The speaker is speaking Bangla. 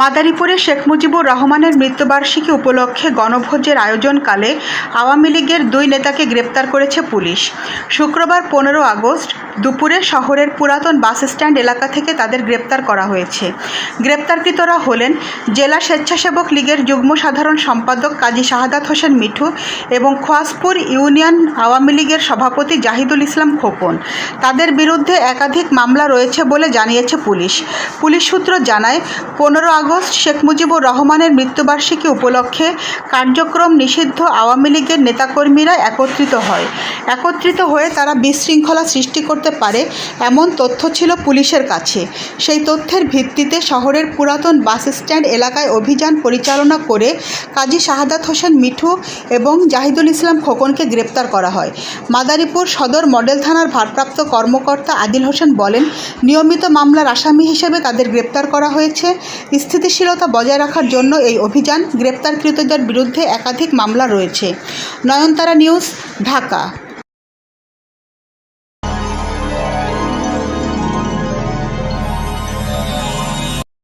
মাদারীপুরে শেখ মুজিবুর রহমানের মৃত্যুবার্ষিকী উপলক্ষে গণভোজের আয়োজনকালে আওয়ামী লীগের দুই নেতাকে গ্রেপ্তার করেছে পুলিশ। শুক্রবার পনেরো আগস্ট দুপুরে শহরের পুরাতন বাস স্ট্যান্ড এলাকা থেকে তাদের গ্রেপ্তার করা হয়েছে। গ্রেপ্তারকৃতরা হলেন জেলা স্বেচ্ছাসেবক লীগের যুগ্ম সাধারণ সম্পাদক কাজী শাহাদাত হোসেন মিঠু এবং খোয়াজপুর ইউনিয়ন আওয়ামী লীগের সভাপতি জাহিদুল ইসলাম খোকন। তাদের বিরুদ্ধে একাধিক মামলা রয়েছে বলে জানিয়েছে পুলিশ। পুলিশ সূত্র জানায়, পনেরো আগস্ট শেখ মুজিবুর রহমানের মৃত্যুবার্ষিকী উপলক্ষে কার্যক্রম নিষিদ্ধ আওয়ামী লীগের নেতাকর্মীরা একত্রিত হয়। একত্রিত হয়ে তারা বিশৃঙ্খলা সৃষ্টি করতে পারে এমন তথ্য ছিল পুলিশের কাছে। সেই তথ্যের ভিত্তিতে শহরের পুরাতন বাস স্ট্যান্ড এলাকায় অভিযান পরিচালনা করে কাজী শাহাদাত হোসেন মিঠু এবং জাহিদুল ইসলাম খোকনকে গ্রেপ্তার করা হয়। মাদারীপুর সদর মডেল থানার ভারপ্রাপ্ত কর্মকর্তা আদিল হোসেন বলেন, নিয়মিত মামলার আসামি হিসেবে তাদের গ্রেপ্তার করা হয়েছে। স্থিতিশীলতা বজায় রাখার জন্য এই অভিযান গ্রেপ্তারকৃতদের বিরুদ্ধে একাধিক মামলা রয়েছে। নয়নতারা নিউজ, ঢাকা।